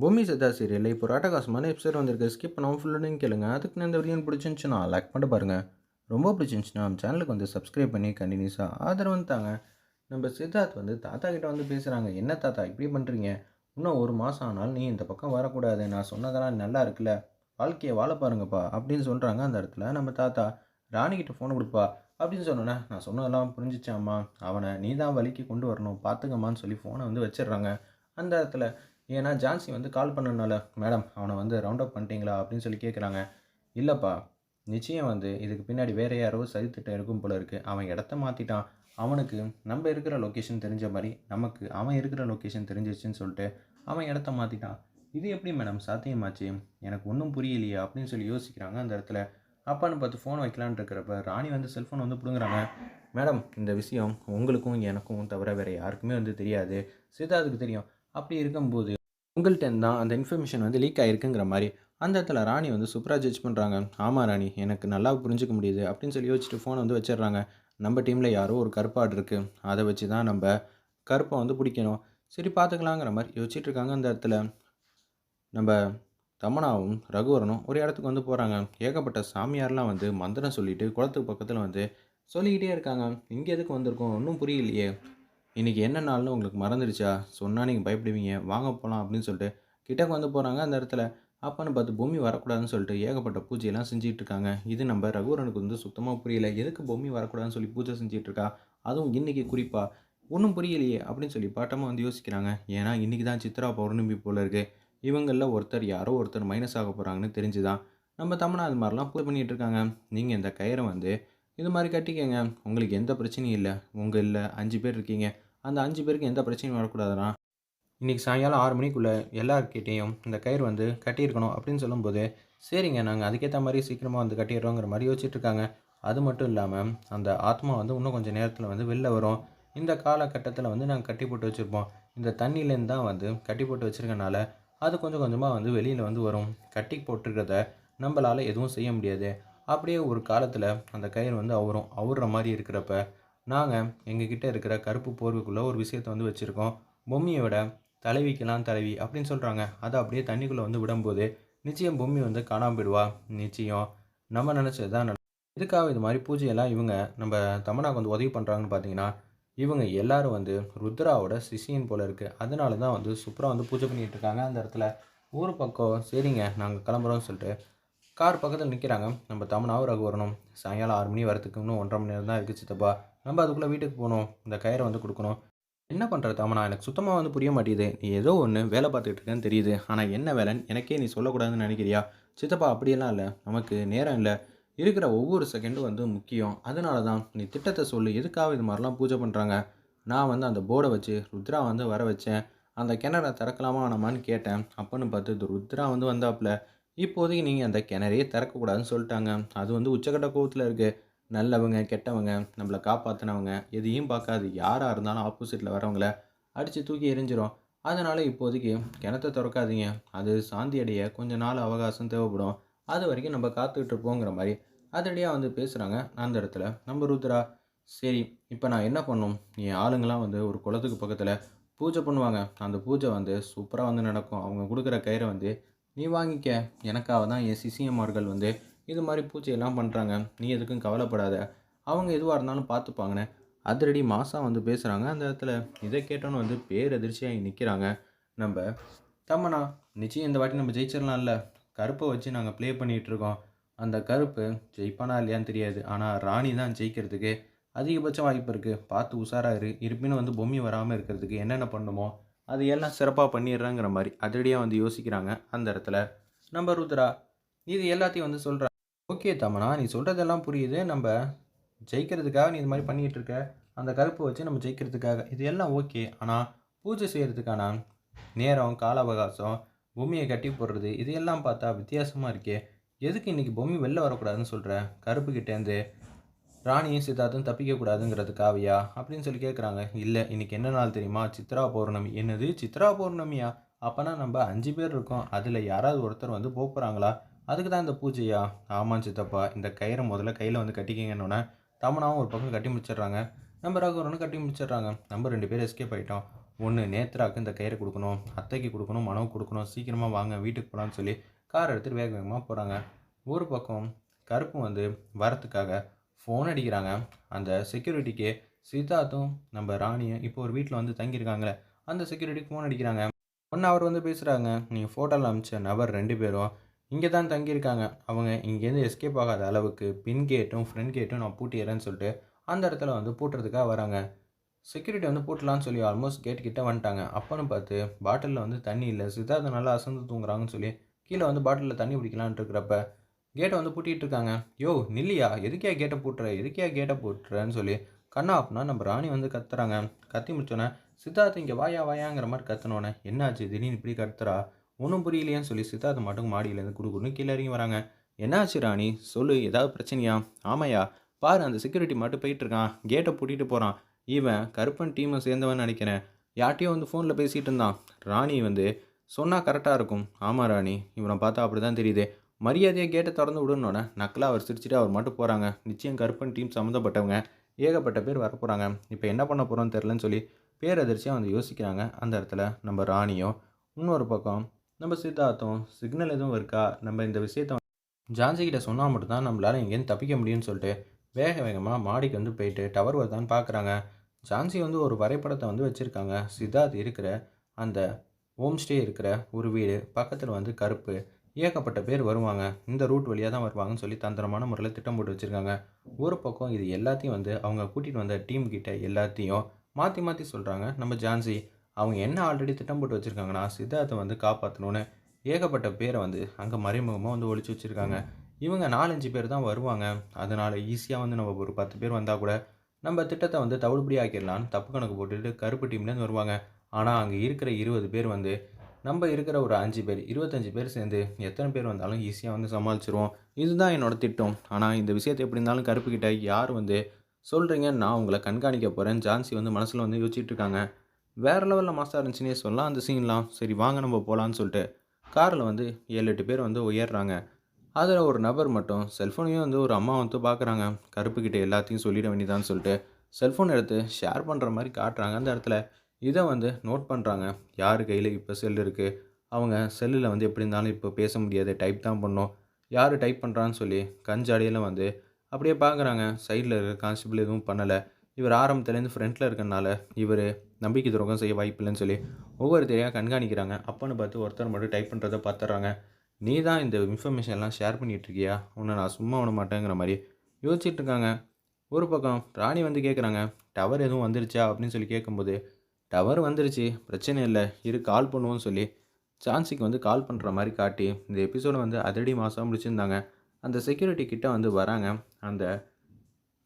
பூமி சித்தா சீரியலில் இப்போ ராட்டகாசமான எபிசோட் வந்திருக்கு. ஸ்கிப் பண்ணாமல் ஃபுல்லாக கேளுங்க. அதுக்கு நான் இந்த வீடியோ பிடிச்சிருந்துச்சுன்னா லைக் பண்ணி பாருங்கள் ரொம்ப பிடிச்சிருந்துச்சுன்னா நம்ம சேனலுக்கு வந்து சப்ஸ்கிரைப் பண்ணி கண்டினியூஸாக ஆதரவு தாங்க. நம்ம சித்தார்த் வந்து தாத்தா கிட்ட வந்து பேசுகிறாங்க என்ன தாத்தா இப்படி பண்ணுறீங்க இன்னும் ஒரு மாதம் ஆனாலும் நீ இந்த பக்கம் வரக்கூடாது. நான் சொன்னதெல்லாம் நல்லா இருக்குல்ல. வாழ்க்கையை வாழ பாருங்கப்பா அப்படின்னு சொல்கிறாங்க அந்த இடத்துல நம்ம தாத்தா ராணிக்கிட்ட ஃபோன் கொடுப்பா அப்படின்னு சொன்னோன்னே நான் சொன்னதெல்லாம் புரிஞ்சிச்சாம்மா அவனை நீ தான் வலிக்கு கொண்டு வரணும். பார்த்துக்கம்மான்னு சொல்லி ஃபோனை வந்து வச்சிடுறாங்க. அந்த இடத்துல ஏன்னா ஜான்சி வந்து கால் பண்ணனால மேடம் அவனை வந்து ரவுண்ட் அப் பண்ணிட்டீங்களா? அப்படின்னு சொல்லி கேட்குறாங்க இல்லைப்பா நிச்சயம் வந்து இதுக்கு பின்னாடி வேறு யாரோ சரித்திட்டம் இருக்கும் போல இருக்குது அவன் இடத்த மாற்றிட்டான் அவனுக்கு நம்ம இருக்கிற லொக்கேஷன் தெரிஞ்ச மாதிரி நமக்கு அவன் இருக்கிற லொக்கேஷன் தெரிஞ்சிச்சுன்னு சொல்லிட்டு அவன் இடத்த மாற்றிட்டான் இது எப்படி மேடம் சாத்தியமாச்சு? எனக்கு ஒன்றும் புரியலையே அப்படின்னு சொல்லி யோசிக்கிறாங்க அந்த இடத்துல. அப்பான்னு பார்த்து ஃபோன் வைக்கலான்னு இருக்கிறப்ப ராணி வந்து செல்ஃபோன் வந்து பிடுங்குறாங்க. மேடம் இந்த விஷயம் உங்களுக்கும் எனக்கும் தவிர வேறு யாருக்குமே வந்து தெரியாது. சித்தார்த்துக்கு தெரியும். அப்படி இருக்கும்போது உங்கள்கிட்ட தான் அந்த இன்ஃபர்மேஷன் வந்து லீக் ஆகிருக்குங்கிற மாதிரி அந்த இடத்துல ராணி வந்து சூப்பராக ஜட்ஜ் பண்ணுறாங்க ஆமாம் ராணி எனக்கு நல்லா புரிஞ்சுக்க முடியுது அப்படின்னு சொல்லி யோசிச்சுட்டு ஃபோனை வந்து வச்சிடுறாங்க. நம்ம டீமில் யாரோ ஒரு கருப்பாடு இருக்குது அதை வச்சு தான் நம்ம கருப்பை வந்து பிடிக்கணும். சரி பார்த்துக்கலாங்கிற மாதிரி யோசிச்சுட்டு இருக்காங்க அந்த இடத்துல. நம்ம தமனாவும் ரகுவரனும் ஒரு இடத்துக்கு வந்து போகிறாங்க ஏகப்பட்ட சாமியார்லாம் வந்து மந்திரம் சொல்லிவிட்டு குளத்துக்கு பக்கத்தில் வந்து சொல்லிக்கிட்டே இருக்காங்க. இங்கே எதுக்கு வந்திருக்கோம்? ஒன்றும் புரியலையே. இன்றைக்கி என்ன நாள்னு உங்களுக்கு மறந்துடுச்சா? சொன்னால் நீங்கள் பயப்படுவீங்க. வாங்க போகலாம் அப்படின்னு சொல்லிட்டு கிட்டக்கு வந்து போகிறாங்க அந்த இடத்துல. அப்பான்னு பார்த்து பூமி வரக்கூடாதுன்னு சொல்லிட்டு ஏகப்பட்ட பூஜையெல்லாம் செஞ்சுட்டு இருக்காங்க. இது நம்ம ரகுவரனுக்கு வந்து சுத்தமாக புரியல. எதுக்கு பூமி வரக்கூடாதுன்னு சொல்லி பூஜை செஞ்சுட்டு இருக்கா? அதுவும் இன்றைக்கி குறிப்பாக ஒன்றும் புரியலையே அப்படின்னு சொல்லி பாட்டமாக வந்து யோசிக்கிறாங்க. ஏன்னா இன்றைக்கி தான் சித்ரா பௌர்ணமி போல இருக்குது இவங்களில் ஒருத்தர் யாரோ ஒருத்தர் மைனஸ் ஆக போகிறாங்கன்னு தெரிஞ்சுதான் நம்ம தமிழை அது மாதிரிலாம் பூஜை பண்ணிகிட்டு இருக்காங்க. நீங்கள் இந்த கயிறை வந்து இது மாதிரி கட்டிக்கங்க. உங்களுக்கு எந்த பிரச்சனையும் இல்லை. உங்கள் இல்லை. அஞ்சு பேர் இருக்கீங்க. அந்த அஞ்சு பேருக்கு எந்த பிரச்சனையும் வரக்கூடாதுன்னா இன்றைக்கி சாயங்காலம் ஆறு மணிக்குள்ளே எல்லார்கிட்டேயும் இந்த கயிறு வந்து கட்டியிருக்கணும் அப்படின்னு சொல்லும்போது சரிங்க நாங்கள் அதுக்கேற்ற மாதிரி சீக்கிரமாக வந்து கட்டிடுறோங்கிற மாதிரி யோசிச்சுட்டு அது மட்டும் இல்லாமல் அந்த ஆத்மா வந்து இன்னும் கொஞ்சம் நேரத்தில் வந்து வெளில வரும். இந்த காலகட்டத்தில் வந்து நாங்கள் கட்டி போட்டு வச்சுருப்போம். இந்த தண்ணியிலேருந்து தான் வந்து கட்டி போட்டு வச்சுருக்கனால அது கொஞ்சம் கொஞ்சமாக வந்து வெளியில் வந்து வரும். கட்டி போட்டிருக்கிறத நம்மளால் எதுவும் செய்ய முடியாது. அப்படியே ஒரு காலத்தில் அந்த கயிறு வந்து அவரும் அவுற மாதிரி இருக்கிறப்ப நாங்கள் எங்ககிட்ட இருக்கிற கருப்பு போர்வைக்குள்ளே ஒரு விஷயத்தை வந்து வச்சுருக்கோம். பொம்மியை விட தலைவிக்கெல்லாம் தலைவி அப்படின்னு சொல்கிறாங்க அதை அப்படியே தண்ணிக்குள்ளே வந்து விடும்போது நிச்சயம் பொம்மி வந்து காணாமல் போயிடுவா. நிச்சயம். நம்ம நினச்சது தான் இதுக்காக எதுக்காக இது மாதிரி பூஜையெல்லாம் இவங்க நம்ம தமனாக்கு வந்து உதவி பண்ணுறாங்கன்னு பார்த்தீங்கன்னா இவங்க எல்லாரும் வந்து ருத்ராவோட சிஷியன் போல் இருக்குது அதனால தான் வந்து சூப்பராக வந்து பூஜை பண்ணிகிட்டு இருக்காங்க. அந்த இடத்துல ஊர் பக்கம் சரிங்க நாங்கள் கிளம்புறோம்னு சொல்லிட்டு கார் பக்கத்தில் நிற்கிறாங்க நம்ம தமனாவும் ரகு வரணும். சாயங்காலம் ஆறு மணி வரத்துக்கு இன்னும் ஒன்றரை மணி நேரம் தான் இருக்குது சித்தப்பா. நம்ம அதுக்குள்ளே வீட்டுக்கு போகணும். இந்த கயிறை வந்து கொடுக்கணும். என்ன பண்ணுற தமனா எனக்கு சுத்தமாக வந்து புரிய மாட்டேங்குது. நீ ஏதோ ஒன்று வேலை பார்த்துக்கிட்டு இருக்கேன்னு தெரியுது. ஆனால் என்ன வேலைன்னு எனக்கே நீ சொல்லக்கூடாதுன்னு நினைக்கிறியா? சித்தப்பா அப்படியெல்லாம் இல்லை. நமக்கு நேரம் இல்லை. இருக்கிற ஒவ்வொரு செகண்டும் வந்து முக்கியம். அதனால தான் நீ திட்டத்தை சொல்லு. எதுக்காக இது மாதிரிலாம் பூஜை பண்ணுறாங்க நான் வந்து அந்த போர்டை வச்சு ருத்ரா வந்து வர வச்சேன். அந்த கிணறை திறக்கலாமா வேணாமான்னு கேட்டேன். அப்போன்னு பார்த்து இது ருத்ரா வந்து வந்தாப்புல இப்போதைக்கு நீங்கள் அந்த கிணறையே திறக்கக்கூடாதுன்னு சொல்லிட்டாங்க. அது வந்து உச்சக்கட்ட கோவத்தில் இருக்குது நல்லவங்க கெட்டவங்க நம்மளை காப்பாற்றினவங்க எதையும் பார்க்காது. யாராக இருந்தாலும் ஆப்போசிட்டில் வரவங்கள அடித்து தூக்கி எரிஞ்சிடும் அதனால் இப்போதைக்கு கிணத்த திறக்காதீங்க. அது சாந்தி அடைய கொஞ்ச நாள் அவகாசம் தேவைப்படும். அது வரைக்கும் நம்ம காத்துக்கிட்டு இருப்போங்கிற மாதிரி அதடியாக வந்து பேசுகிறாங்க அந்த இடத்துல நம்ம ருத்ரா சரி இப்போ நான் என்ன பண்ணும்? என் ஆளுங்களாம் வந்து ஒரு குளத்துக்கு பக்கத்தில் பூஜை பண்ணுவாங்க. அந்த பூஜை வந்து சூப்பராக வந்து நடக்கும். அவங்க கொடுக்குற கயிறை வந்து நீ வாங்கிக்க. எனக்காக தான் என் சிசிஎம்ஆர்கள் வந்து இது மாதிரி பூச்சையெல்லாம் பண்ணுறாங்க நீ எதுக்கும் கவலைப்படாத. அவங்க எதுவாக இருந்தாலும் பார்த்துப்பாங்கண்ணே அதிரடி மாதம் வந்து பேசுகிறாங்க அந்த இடத்துல இதை கேட்டோன்னு வந்து பேரதிர்ச்சியாகி நிற்கிறாங்க நம்ம தம்மண்ணா நிச்சயம் இந்த வாட்டி நம்ம ஜெயிச்சிடலாம்ல. கருப்பை வச்சு நாங்கள் ப்ளே பண்ணிகிட்ருக்கோம் அந்த கருப்பு ஜெயிப்பானா இல்லையான்னு தெரியாது. ஆனால் ராணி தான் ஜெயிக்கிறதுக்கு அதிகபட்ச வாய்ப்பு இருக்குது பார்த்து உஷாராக இரு. இருப்பினும் வந்து பொம்மி வராமல் இருக்கிறதுக்கு என்னென்ன பண்ணுமோ அது எல்லாம் சிறப்பாக பண்ணிடுறாங்கிற மாதிரி அதிரடியாக வந்து யோசிக்கிறாங்க அந்த இடத்துல. நம்ம ருத்ரா இது எல்லாத்தையும் வந்து சொல்கிறா ஓகே தமனா நீ சொல்கிறதெல்லாம் புரியுது. நம்ம ஜெயிக்கிறதுக்காக நீ இது மாதிரி பண்ணிகிட்டு இருக்க. அந்த கருப்பை வச்சு நம்ம ஜெயிக்கிறதுக்காக. இது எல்லாம் ஓகே. ஆனால் பூஜை செய்கிறதுக்கான நேரம் கால அவகாசம் பூமியை கட்டி போடுறது இது எல்லாம் பார்த்தா வித்தியாசமாக இருக்கே. எதுக்கு இன்றைக்கி பூமி வெளில வரக்கூடாதுன்னு சொல்கிற கருப்புக்கிட்டேருந்து ராணியும் சித்தார்த்தும் தப்பிக்கக்கூடாதுங்கிறதுக்காவையா அப்படின்னு சொல்லி கேட்குறாங்க இல்லை இன்றைக்கி என்ன நாள் தெரியுமா? சித்ரா பௌர்ணமி. என்னது? சித்ரா பௌர்ணமியா? அப்போனா நம்ம அஞ்சு பேர் இருக்கோம். அதில் யாராவது ஒருத்தர் வந்து போக போகிறாங்களா அதுக்கு தான் இந்த பூஜையா? ஆமாம் சித்தப்பா. இந்த கயிறை முதல்ல கையில் வந்து கட்டிக்கிங்கன்னொன்னே தமனாவும் ஒரு பக்கம் கட்டி முடிச்சிடுறாங்க. நம்ம ரகுவரனும் கட்டி முடிச்சிடுறாங்க. நம்ம ரெண்டு பேரும் எஸ்கேப் ஆகிட்டோம் ஒன்று நேத்ராக்கு இந்த கயிறை கொடுக்கணும். அத்தைக்கு கொடுக்கணும். மனவு கொடுக்கணும். சீக்கிரமாக வாங்க வீட்டுக்கு போகலான்னு சொல்லி கார் எடுத்துகிட்டு வேக வேகமாக போகிறாங்க ஒரு பக்கம் கருப்பு வந்து வரத்துக்காக ஃபோன் அடிக்கிறாங்க. அந்த செக்யூரிட்டிக்கு சித்தார்த்தும் நம்ம ராணியும் இப்போ ஒரு வீட்டில் வந்து தங்கியிருக்காங்களே அந்த செக்யூரிட்டிக்கு ஃபோன் அடிக்கிறாங்க. ஒன்று அவர் வந்து பேசுகிறாங்க நீங்கள் ஃபோட்டோவில் அமிச்ச நபர் ரெண்டு பேரும் இங்கே தான் தங்கியிருக்காங்க. அவங்க இங்கேருந்து எஸ்கேப் ஆகாத அளவுக்கு பின் கேட்டும் ஃப்ரண்ட் கேட்டும் நான் பூட்டிடுறேன்னு சொல்லிட்டு அந்த இடத்துல வந்து பூட்டுறதுக்காக வராங்க. செக்யூரிட்டி வந்து பூட்டலான்னு சொல்லி ஆல்மோஸ்ட் கேட் கிட்டே வந்துட்டாங்க. அப்போன்னு பார்த்து பாட்டிலில் வந்து தண்ணி இல்லை. சித்தார்த்த நல்லா அசந்து தூங்குறாங்கன்னு சொல்லி கீழே வந்து பாட்டிலில் தண்ணி பிடிக்கலான்ட்டு இருக்கிறப்ப கேட்டை வந்து பூட்டிகிட்டு இருக்காங்க. யோ நில்லியா எதுக்கியா கேட்டை பூட்டுற எதுக்கியா கேட்டை பூட்டுறேன்னு சொல்லி கண்ணா அப்படின்னா நம்ம ராணி வந்து கத்துறாங்க. கத்தி முடிச்சோன்னே சித்தார்த்த இங்கே வாயா வாயாங்கிற மாதிரி கத்துனோன்னே என்னாச்சு? திடீர்னு இப்படி கத்துறா? ஒன்றும் புரியலையேன்னு சொல்லி சித்தார்த்த மட்டும் மாடியிலேருந்து குடுக்குன்னு கீழே இறங்கி வராங்க. என்னாச்சு ராணி? சொல்லு ஏதாவது பிரச்சனையா? ஆமையா? பாரு அந்த செக்யூரிட்டி மட்டும் போயிட்டு இருக்கான். கேட்டை பூட்டிட்டு போகிறான் இவன் கருப்பன் டீமை சேர்ந்தவன் நினைக்கிறேன். யார்ட்டையும் வந்து ஃபோனில் பேசிகிட்டு இருந்தான். ராணி வந்து சொன்னால் கரெக்டாக இருக்கும். ஆமாம் ராணி இவனை பார்த்தா அப்படி தான் தெரியுது. மரியாதையை கேட்டை திறந்து விடணுன்னே நக்கலாக அவர் சிரிச்சிட்டு அவர் மட்டும் போகிறாங்க நிச்சயம் கருப்பன் டீம் சம்மந்தப்பட்டவங்க ஏகப்பட்ட பேர் வரப்போகிறாங்க இப்போ என்ன பண்ண போகிறோன்னு தெரிலன்னு சொல்லி பேரதிர்ச்சியாக வந்து யோசிக்கிறாங்க. அந்த இடத்துல நம்ம ராணியும் இன்னொரு பக்கம் நம்ம சித்தார்த்தும் சிக்னல் எதுவும் இருக்கா? நம்ம இந்த விஷயத்த ஜான்சி கிட்ட சொன்னால் மட்டும்தான் நம்மளால் எங்கேருந்து தப்பிக்க முடியும்னு சொல்லிட்டு வேக வேகமாக மாடிக்கு வந்து போயிட்டு டவர் வருதான்னு பார்க்குறாங்க ஜான்சி வந்து ஒரு வரைபடத்தை வந்து வச்சுருக்காங்க. சித்தார்த் இருக்கிற அந்த ஹோம் ஸ்டே இருக்கிற ஒரு வீடு பக்கத்தில் வந்து கருப்பு ஏகப்பட்ட பேர் வருவாங்க. இந்த ரூட் வழியாக தான் வருவாங்கன்னு சொல்லி தந்திரமான முறையில் திட்டம் போட்டு வச்சுருக்காங்க. ஒரு பக்கம் இது எல்லாத்தையும் வந்து அவங்க கூட்டிகிட்டு வந்த டீம் கிட்ட எல்லாத்தையும் மாற்றி மாற்றி சொல்கிறாங்க நம்ம ஜான்சி அவங்க என்ன ஆல்ரெடி திட்டம் போட்டு வச்சுருக்காங்கன்னா சித்தார்த்தை வந்து காப்பாற்றணுன்னு ஏகப்பட்ட பேரை வந்து அங்கே மறைமுகமாக வந்து ஒழிச்சு வச்சுருக்காங்க. இவங்க நாலஞ்சு பேர் தான் வருவாங்க. அதனால் ஈஸியாக வந்து நம்ம ஒரு பத்து பேர் வந்தால் கூட நம்ம திட்டத்தை வந்து தவிடுபடி ஆக்கிடலான்னு தப்பு கணக்கு போட்டுட்டு கருப்பு டீம்லேருந்து வருவாங்க. ஆனால் அங்கே இருக்கிற இருபது பேர் வந்து நம்ம இருக்கிற ஒரு அஞ்சு பேர் இருபத்தஞ்சு பேர் சேர்ந்து எத்தனை பேர் வந்தாலும் ஈஸியாக வந்து சமாளிச்சிருவோம். இதுதான் என்னோட திட்டம். ஆனால் இந்த விஷயத்தை எப்படி இருந்தாலும் கருப்புக்கிட்ட யார் வந்து சொல்கிறீங்க நான் உங்களை கண்காணிக்க போகிறேன் ஜான்சி வந்து மனசில் வந்து யோசிச்சுட்டு இருக்காங்க. வேறு லெவலில் மாஸ்டர் இருந்துச்சுன்னே சொல்லலாம். அந்த சீன்லாம் சரி வாங்க நம்ம போகலான்னு சொல்லிட்டு காரில் வந்து ஏழு எட்டு பேர் வந்து உயர்றாங்க. அதில் ஒரு நபர் மட்டும் செல்ஃபோனையும் வந்து ஒரு அம்மா வந்து பார்க்குறாங்க கருப்புக்கிட்ட எல்லாத்தையும் சொல்லிட வேண்டியதான்னு சொல்லிட்டு செல்ஃபோன் எடுத்து ஷேர் பண்ணுற மாதிரி காட்டுறாங்க. அந்த இடத்துல இதை வந்து நோட் பண்ணுறாங்க யார் கையில் இப்போ செல் இருக்குது அவங்க செல்லில் வந்து எப்படி இருந்தாலும் இப்போ பேச முடியாது. டைப் தான் பண்ணோம் யார் டைப் பண்ணுறான்னு சொல்லி கஞ்சாடியில் வந்து அப்படியே பார்க்குறாங்க சைடில் இருக்க கான்ஸ்டபிள் எதுவும் பண்ணலை. இவர் ஆரம்பத்துலேருந்து ஃப்ரண்ட்டில் இருக்கனால இவர் நம்பிக்கை துரோகம் செய்ய வாய்ப்பில்லைன்னு சொல்லி ஒவ்வொருத்தரையாக கண்காணிக்கிறாங்க. அப்பன்னு பார்த்து ஒருத்தர் மட்டும் டைப் பண்ணுறதை பார்த்துறாங்க நீ தான் இந்த இன்ஃபர்மேஷன்லாம் ஷேர் பண்ணிகிட்ருக்கியா உன்னை நான் சும்மா விட மாட்டேங்கிற மாதிரி யோசிச்சுட்ருக்காங்க ஒரு பக்கம் ராணி வந்து கேட்குறாங்க டவர் எதுவும் வந்துருச்சா? அப்படின்னு சொல்லி கேட்கும்போது டவர் வந்துருச்சு பிரச்சனை இல்லை இரு கால் பண்ணுவோன்னு சொல்லி. சான்சிக்கு வந்து கால் பண்ணுற மாதிரி காட்டி இந்த எபிசோடை வந்து அதிரடி மாதம் முடிச்சிருந்தாங்க. அந்த செக்யூரிட்டி கிட்ட வந்து வராங்க. அந்த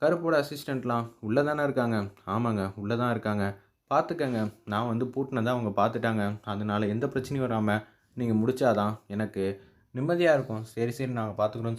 கருப்போட அசிஸ்டண்ட்லாம் உள்ளே தானே இருக்காங்க. ஆமாங்க உள்ளே தான் இருக்காங்க. பார்த்துக்கங்க நான் வந்து பூட்டினதான் அவங்க பார்த்துட்டாங்க அதனால எந்த பிரச்சனையும் வராமல் நீங்கள் முடித்தாதான் எனக்கு நிம்மதியாக இருக்கும். சரி சரி நாங்கள் பார்த்துக்குறோம்